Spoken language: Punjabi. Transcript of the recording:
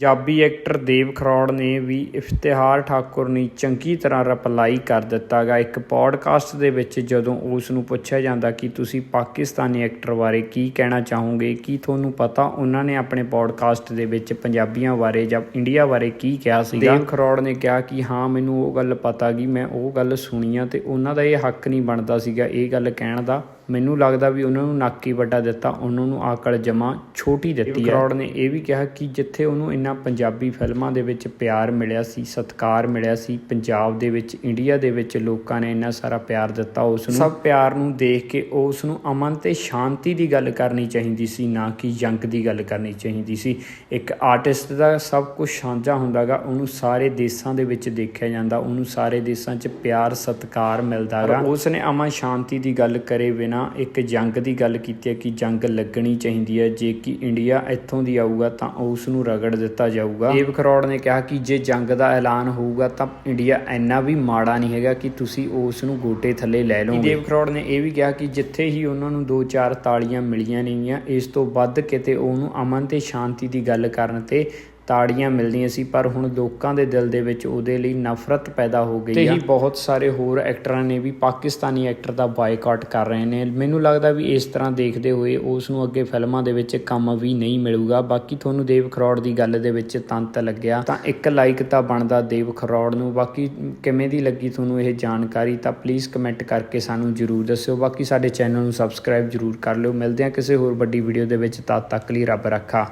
ਪੰਜਾਬੀ ਐਕਟਰ ਦੇਵ ਖਰੋੜ ਨੇ ਵੀ ਇਫਤਿਹਾਰ ਠਾਕੁਰ ਨੂੰ ਚੰਗੀ ਤਰ੍ਹਾਂ ਰਿਪਲਾਈ ਕਰ ਦਿੱਤਾ ਗਾ। ਇੱਕ ਪੋਡਕਾਸਟ ਦੇ ਵਿੱਚ ਜਦੋਂ ਉਸ ਨੂੰ ਪੁੱਛਿਆ ਜਾਂਦਾ ਕਿ ਤੁਸੀਂ ਪਾਕਿਸਤਾਨੀ ਐਕਟਰ ਬਾਰੇ ਕੀ ਕਹਿਣਾ ਚਾਹੋਗੇ ਕੀ ਤੁਹਾਨੂੰ ਪਤਾ ਉਹਨਾਂ ਨੇ ਆਪਣੇ ਪੋਡਕਾਸਟ ਦੇ ਵਿੱਚ ਪੰਜਾਬੀਆਂ ਬਾਰੇ ਜਾਂ ਇੰਡੀਆ ਬਾਰੇ ਕੀ ਕਿਹਾ ਸੀਗਾ। ਦੇਵ ਖਰੋੜ ਨੇ ਕਿਹਾ ਕਿ ਹਾਂ ਮੈਨੂੰ ਉਹ ਗੱਲ ਪਤਾ ਗੀ ਮੈਂ ਉਹ ਗੱਲ ਸੁਣੀ ਆ ਤੇ ਉਹਨਾਂ ਦਾ ਇਹ ਹੱਕ ਨਹੀਂ ਬਣਦਾ ਸੀਗਾ ਇਹ ਗੱਲ ਕਹਿਣ ਦਾ। ਮੈਨੂੰ ਲੱਗਦਾ ਵੀ ਉਹਨਾਂ ਨੂੰ ਨਾਕੀ ਵੱਡਾ ਦਿੱਤਾ ਉਹਨਾਂ ਨੂੰ ਆਕਲ ਜਮਾ ਛੋਟੀ ਦਿੱਤੀ ਹੈ। ਕਰੋੜ ਨੇ ਇਹ ਵੀ ਕਿਹਾ ਕਿ ਜਿੱਥੇ ਉਹਨੂੰ ਇੰਨਾ ਪੰਜਾਬੀ ਫਿਲਮਾਂ ਦੇ ਵਿੱਚ ਪਿਆਰ ਮਿਲਿਆ ਸੀ ਸਤਿਕਾਰ ਮਿਲਿਆ ਸੀ ਪੰਜਾਬ ਦੇ ਵਿੱਚ ਇੰਡੀਆ ਦੇ ਵਿੱਚ ਲੋਕਾਂ ਨੇ ਇੰਨਾ ਸਾਰਾ ਪਿਆਰ ਦਿੱਤਾ ਉਸ ਨੂੰ ਸਭ ਪਿਆਰ ਨੂੰ ਦੇਖ ਕੇ ਉਸ ਨੂੰ ਅਮਨ ਤੇ ਸ਼ਾਂਤੀ ਦੀ ਗੱਲ ਕਰਨੀ ਚਾਹੀਦੀ ਸੀ ਨਾ ਕਿ ਜੰਗ ਦੀ ਗੱਲ ਕਰਨੀ ਚਾਹੀਦੀ ਸੀ। ਇੱਕ ਆਰਟਿਸਟ ਦਾ ਸਭ ਕੁਝ ਸਾਂਝਾ ਹੁੰਦਾਗਾ ਉਹਨੂੰ ਸਾਰੇ ਦੇਸ਼ਾਂ ਦੇ ਵਿੱਚ ਦੇਖਿਆ ਜਾਂਦਾ ਉਹਨੂੰ ਸਾਰੇ ਦੇਸ਼ਾਂ 'ਚ ਪਿਆਰ ਸਤਿਕਾਰ ਮਿਲਦਾਗਾ। ਉਸ ਨੇ ਅਮਨ ਸ਼ਾਂਤੀ ਦੀ ਗੱਲ ਕਰੇ ਬਿਨਾ ਇੱਕ ਜੰਗ ਦੀ ਗੱਲ ਕੀਤੀ ਹੈ ਕਿ ਜੰਗ ਲੱਗਣੀ ਚਾਹੀਦੀ ਹੈ। ਜੇ ਕਿ ਇੰਡੀਆ ਇੱਥੋਂ ਦੀ ਆਊਗਾ ਤਾਂ ਉਸ ਨੂੰ ਰਗੜ ਦਿੱਤਾ ਜਾਊਗਾ। ਦੇਵ ਖਰੋੜ ਨੇ ਕਿਹਾ ਕਿ ਜੇ ਜੰਗ ਦਾ ਐਲਾਨ ਹੋਊਗਾ ਤਾਂ ਇੰਡੀਆ ਇੰਨਾ ਵੀ ਮਾੜਾ ਨਹੀਂ ਹੈਗਾ ਕਿ ਤੁਸੀਂ ਉਸ ਨੂੰ ਗੋਟੇ ਥੱਲੇ ਲੈ ਲਓਗੇ। ਦੇਵ ਖਰੋੜ ਨੇ ਇਹ ਵੀ ਕਿਹਾ ਕਿ ਜਿੱਥੇ ਹੀ ਉਹਨਾਂ ਨੂੰ ਦੋ ਚਾਰ ਤਾੜੀਆਂ ਮਿਲੀਆਂ ਨੇਗੀਆਂ ਇਸ ਤੋਂ ਵੱਧ ਕਿਤੇ ਉਹਨੂੰ ਅਮਨ ਤੇ ਸ਼ਾਂਤੀ ਦੀ ਗੱਲ ਕਰਨ ਤੇ ਤਾੜੀਆਂ ਮਿਲਦੀਆਂ ਸੀ ਪਰ ਹੁਣ ਲੋਕਾਂ ਦੇ ਦਿਲ ਦੇ ਵਿੱਚ ਉਹਦੇ ਲਈ ਨਫ਼ਰਤ ਪੈਦਾ ਹੋ ਗਈ ਹੈ ਤੇ ਹੀ ਬਹੁਤ ਸਾਰੇ ਹੋਰ ਐਕਟਰਾਂ ਨੇ ਵੀ ਪਾਕਿਸਤਾਨੀ ਐਕਟਰ ਦਾ ਬਾਈਕਾਟ ਕਰ ਰਹੇ ਨੇ। ਮੈਨੂੰ ਲੱਗਦਾ ਵੀ ਇਸ ਤਰ੍ਹਾਂ ਦੇਖਦੇ ਹੋਏ ਉਸ ਨੂੰ ਅੱਗੇ ਫਿਲਮਾਂ ਦੇ ਵਿੱਚ ਕੰਮ ਵੀ ਨਹੀਂ ਮਿਲੂਗਾ। ਬਾਕੀ ਤੁਹਾਨੂੰ ਦੇਵ ਖਰੋੜ ਦੀ ਗੱਲ ਦੇ ਵਿੱਚ ਤੰਤ ਲੱਗਿਆ ਤਾਂ ਇੱਕ ਲਾਈਕ ਤਾਂ ਬਣਦਾ ਦੇਵ ਖਰੋੜ ਨੂੰ। ਬਾਕੀ ਕਿਵੇਂ ਦੀ ਲੱਗੀ ਤੁਹਾਨੂੰ ਇਹ ਜਾਣਕਾਰੀ ਤਾਂ ਪਲੀਜ਼ ਕਮੈਂਟ ਕਰਕੇ ਸਾਨੂੰ ਜਰੂਰ ਦੱਸਿਓ। ਬਾਕੀ ਸਾਡੇ ਚੈਨਲ ਨੂੰ ਸਬਸਕ੍ਰਾਈਬ ਜਰੂਰ ਕਰ ਲਿਓ। ਮਿਲਦੇ ਹਾਂ ਕਿਸੇ ਹੋਰ ਵੱਡੀ ਵੀਡੀਓ ਦੇ ਵਿੱਚ। ਤਦ ਤੱਕ ਲਈ ਰੱਬ ਰੱਖਾ।